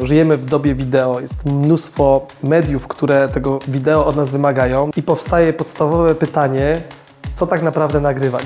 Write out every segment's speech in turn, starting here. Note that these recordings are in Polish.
Żyjemy w dobie wideo, jest mnóstwo mediów, które tego wideo od nas wymagają i powstaje podstawowe pytanie, co tak naprawdę nagrywać.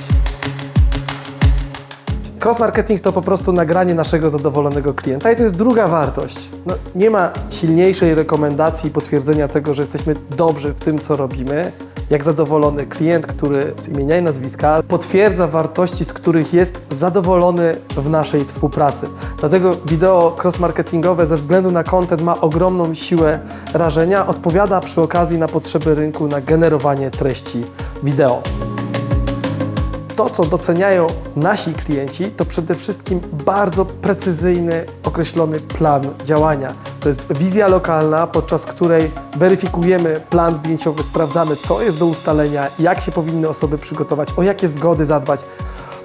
Cross-marketing to po prostu nagranie naszego zadowolonego klienta i to jest druga wartość. No, nie ma silniejszej rekomendacji i potwierdzenia tego, że jesteśmy dobrzy w tym, co robimy, jak zadowolony klient, który z imienia i nazwiska potwierdza wartości, z których jest zadowolony w naszej współpracy. Dlatego wideo cross-marketingowe ze względu na content ma ogromną siłę rażenia, odpowiada przy okazji na potrzeby rynku, na generowanie treści wideo to, co doceniają nasi klienci, to przede wszystkim bardzo precyzyjny, określony plan działania. To jest wizja lokalna, podczas której weryfikujemy plan zdjęciowy, sprawdzamy, co jest do ustalenia, jak się powinny osoby przygotować, o jakie zgody zadbać.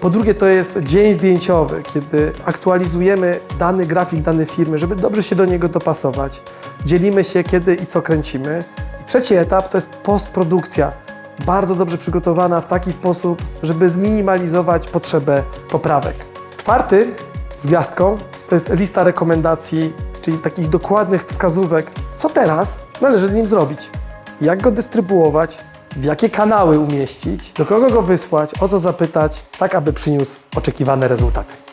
Po drugie, to jest dzień zdjęciowy, kiedy aktualizujemy dany grafik danej firmy, żeby dobrze się do niego dopasować. Dzielimy się, kiedy i co kręcimy. I trzeci etap to jest postprodukcja bardzo dobrze przygotowana w taki sposób, żeby zminimalizować potrzebę poprawek. Czwarty z gwiazdką to jest lista rekomendacji, czyli takich dokładnych wskazówek, co teraz należy z nim zrobić, jak go dystrybuować, w jakie kanały umieścić, do kogo go wysłać, o co zapytać, tak aby przyniósł oczekiwane rezultaty.